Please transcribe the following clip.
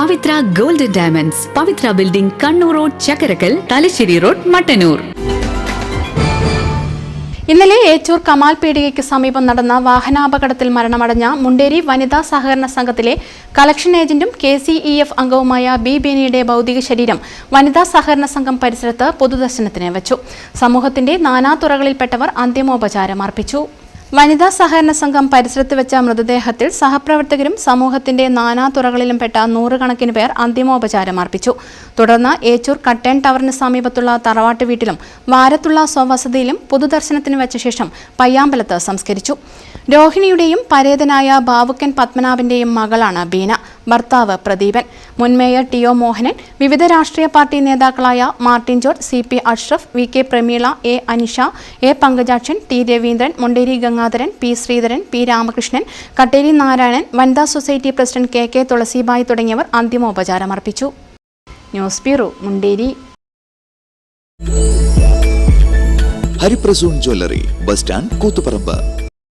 Pavithra golden diamonds. Pavithra building Kannur road Chakkarakkal Thalassery road Mattannur. ഇന്നലെ ഏച്ചൂർ കമാൽ പീടികയ്ക്ക് സമീപം നടന്ന വാഹനാപകടത്തിൽ മരണമടഞ്ഞ മുണ്ടേരി വനിതാ സഹകരണ സംഘത്തിലെ കളക്ഷൻ ഏജന്റും കെ സി ഇ എഫ് അംഗവുമായ ബി ബേനിയുടെ ഭൗതിക ശരീരം വനിതാ സഹകരണ സംഘം പരിസരത്ത് പൊതുദർശനത്തിന് വെച്ചു. സമൂഹത്തിന്റെ നാനാതുറകളിൽപ്പെട്ടവർ അന്തിമോപചാരം അർപ്പിച്ചു. വനിതാ സഹകരണ സംഘം പരിസരത്ത് വെച്ച മൃതദേഹത്തിൽ സഹപ്രവർത്തകരും സമൂഹത്തിന്റെ നാനാതുറകളിലും പെട്ട നൂറുകണക്കിന് പേർ അന്തിമോപചാരം അർപ്പിച്ചു. തുടർന്ന് ഏച്ചൂർ കട്ടേൺ ടവറിന് സമീപത്തുള്ള തറവാട്ട് വീട്ടിലും വാരത്തുള്ള സ്വവസതിയിലും പൊതുദർശനത്തിന് വെച്ച ശേഷം പയ്യാമ്പലത്ത് സംസ്കരിച്ചു. രോഹിണിയുടെയും പരേതനായ ബാവുക്കൻ പത്മനാഭന്റെയും മകളാണ് ബീന. ഭർത്താവ് പ്രദീപൻ. മുൻ മേയർ ടി ഒ മോഹനൻ വിവിധ രാഷ്ട്രീയ പാർട്ടി നേതാക്കളായ Martin George C P Ashraf V K Prameela A Anisha A Pankajakshan T Raveendran Munderi Gangadharan P Sreedharan P Ramakrishnan Katteri Narayanan വനിതാ society president K K Thulasibai തുടങ്ങിയവർ അന്തിമോപചാരമർപ്പിച്ചു news bureau Munderi. Hariprasoon jewellery bus stand Koothuparamba.